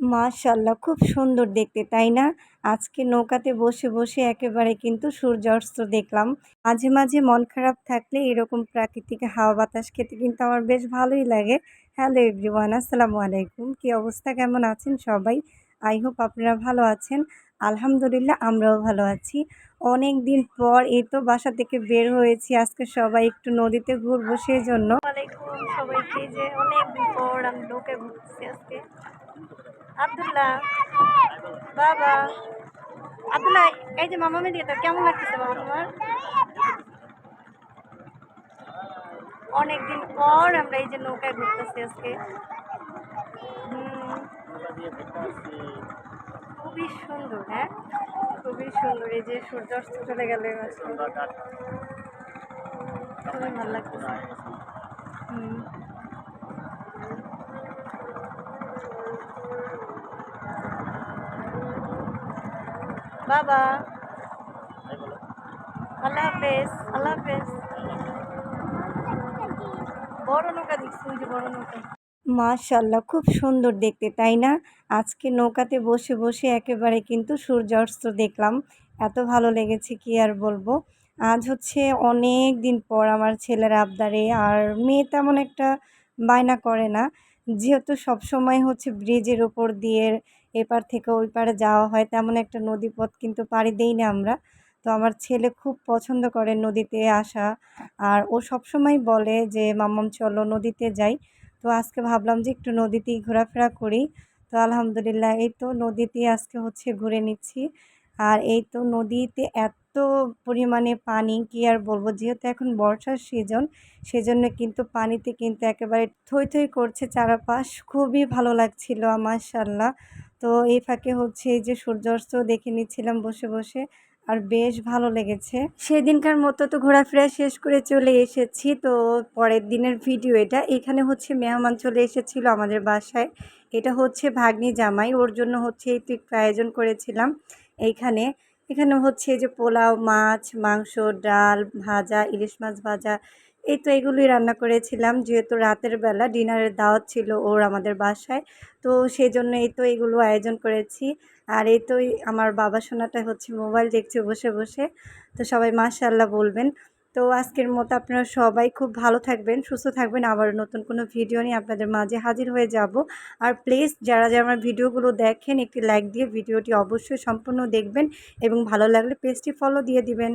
মাশাআল্লাহ খুব সুন্দর দেখতে তাই না? আজকে নৌকাতে বসে, বসে একেবারে কিন্তু সূর্যাস্ত দেখলাম। মাঝে, মাঝে মন খারাপ থাকলে এরকম প্রাকৃতিক হাওয়া বাতাস খেতে কিন্তু আমার বেশ ভালোই লাগে। হ্যালো এভরিওয়ান আসসালামু আলাইকুম। কি অবস্থা কেমন আছেন সবাই? আই হোপ আপনারা ভালো আছেন। আলহামদুলিল্লাহ আমরাও ভালো আছি। অনেক দিন পর এই তো বাসা থেকে বের হয়েছি। আজকে সবাই একটু নদীতে ঘুরবো সেই জন্য সবাইকে যে অনেক দিন পর আমি নৌকায় ঘুরতেছি আজকে আব্দুল্লাহ। বাবা। আব্দুল্লাহ, এই যে মামা মেয়ে তো কেমন লাগতেছে বাবা তোমার? অনেকদিন পর আমরা এই যে নৌকায় ঘুরতেছি আজকে। খুবই সুন্দর হ্যাঁ? খুবই সুন্দর, এই যে সূর্যাস্ত চলে গেল খুবই ভালো লাগতেছে। হুম। বাবা আল্লাহ হাফেজ আল্লাহ হাফেজ বড় নৌকা দেখছি বড় নৌকা মাশাআল্লাহ খুব সুন্দর দেখতে তাই না? আজকে নৌকাতে বসে, বসে একেবারে কিন্তু সূর্যাস্ত দেখলাম। এত ভালো লেগেছে কি আর বলব। আজ হচ্ছে অনেক দিন পর আমার ছেলের আবদারে আর মেয়ে তেমন একটা বায়না করে না। যেহেতু সবসময় হচ্ছে ব্রিজের ওপর দিয়ে এপার থেকে ওই পারে যাওয়া হয়, তেমন একটা নদীপথ কিন্তু পাড়ি দেই না আমরা। তো আমার ছেলে খুব পছন্দ করে নদীতে আসা। আর ও সবসময় বলে যে, মাম্মাম, চলো নদীতে যাই। তো আজকে ভাবলাম যে, একটু নদীতেই ঘোরাফেরা করি। তো আলহামদুলিল্লাহ, এই তো নদীতে আজকে হচ্ছে ঘুরে নিচ্ছি। আর এই তো নদীতে এত পরিমাণে পানি, কি আর বলব? যেহেতু এখন বর্ষার সিজন সেজন্য কিন্তু পানিতে কিন্তু একেবারে থই থই করছে চারপাশ। খুবই ভালো লাগছিল মাশাআল্লাহ তো এই ফাঁকে হচ্ছে এই যে সূর্যাস্ত দেখে নিচ্ছিলাম বসে বসে আর বেশ ভালো লেগেছে। সেদিনকার মতো তো ঘোরাফেরা শেষ করে চলে এসেছি, তো পরের দিনের ভিডিও এটা। এখানে হচ্ছে মেহমান চলে এসেছিল আমাদের বাসায়। এটা হচ্ছে ভাগ্নি জামাই, ওর জন্য হচ্ছে একটু আয়োজন করেছিলাম এইখানে। এখানে হচ্ছে যে পোলাও, মাছ, মাংস, ডাল, ভাজা, ইলিশ মাছ ভাজা এই তো এগুলোই রান্না করেছিলাম। যেহেতু রাতের বেলা ডিনারের দাওয়াত ছিল ওর আমাদের বাসায়। তো সেই জন্য এই তো এগুলো আয়োজন করেছি। আর এই তো আমার বাবা সোনাটা হচ্ছে মোবাইল দেখছে বসে বসে। তো সবাই মাশাল্লাহ বলবেন। তো আজকের মতো আপনারা সবাই খুব ভালো থাকবেন, সুস্থ থাকবেন। আবার নতুন কোনো ভিডিও নিয়ে আপনাদের মাঝে হাজির হয়ে যাব। আর প্লিজ যারা যারা আমার ভিডিওগুলো দেখেন, একটি লাইক দিয়ে ভিডিওটি অবশ্যই সম্পূর্ণ দেখবেন এবং ভালো লাগলে পেজটি ফলো দিয়ে দিবেন।